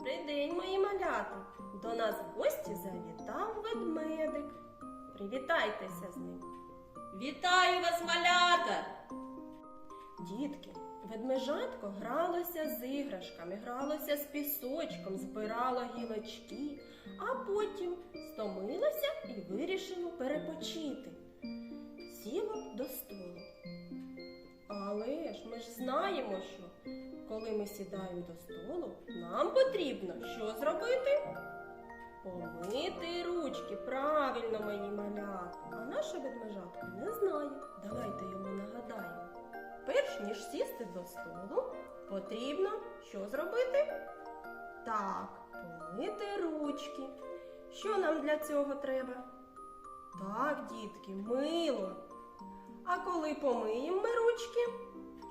Добрий день, мої малята. До нас в гості завітав ведмедик. Привітайтеся з ним. Вітаю вас, малята! Дітки, ведмежатко гралося з іграшками, гралося з пісочком, збирало гілочки, а потім стомилося і вирішило перепочити. Сіло до столу. Але ж ми ж знаємо, що коли ми сідаємо до столу, нам потрібно що зробити? Помити ручки, правильно, мої малята. А наша ведмежатка не знає. Давайте йому нагадаємо. Перш ніж сісти до столу, потрібно що зробити? Так, помити ручки. Що нам для цього треба? Так, дітки, мило. А коли помиємо ми ручки,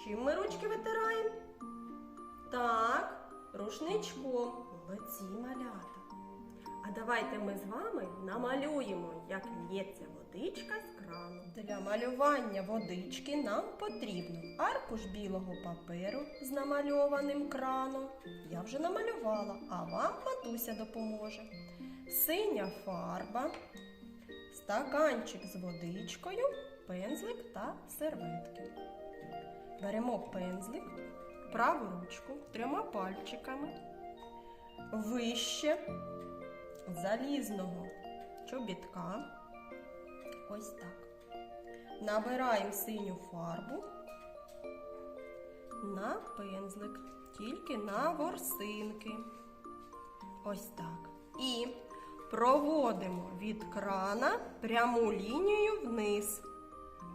чим ми ручки витираємо? Так, рушничком. Молодці малята. А давайте ми з вами намалюємо, як лється водичка з крану. Для малювання водички нам потрібно аркуш білого паперу з намальованим краном. Я вже намалювала, а вам матуся допоможе. Синя фарба, стаканчик з водичкою, пензлик та серветки. Беремо пензлик, праву ручку трьома пальчиками, вище залізного чобітка. Ось так. Набираємо синю фарбу на пензлик, тільки на ворсинки. Ось так. І проводимо від крана пряму лінію вниз.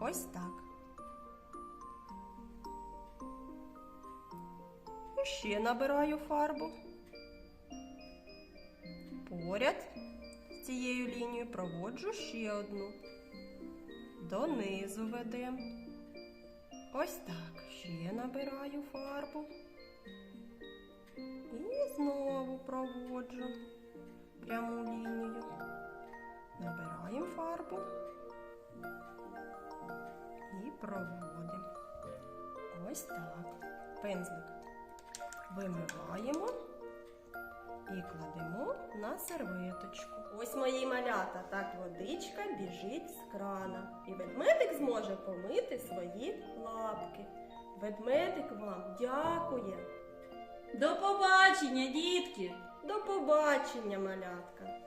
Ось так. Ще набираю фарбу. Поряд з цією лінією проводжу ще одну. Донизу ведемо. Ось так. Ще набираю фарбу. І знову проводжу пряму лінію. Набираємо фарбу і проводимо. Ось так. Пензлик вимиваємо і кладемо на серветочку. Ось мої малята, так водичка біжить з крана. І ведмедик зможе помити свої лапки. Ведмедик вам дякує. До побачення, дітки! До побачення, малятка!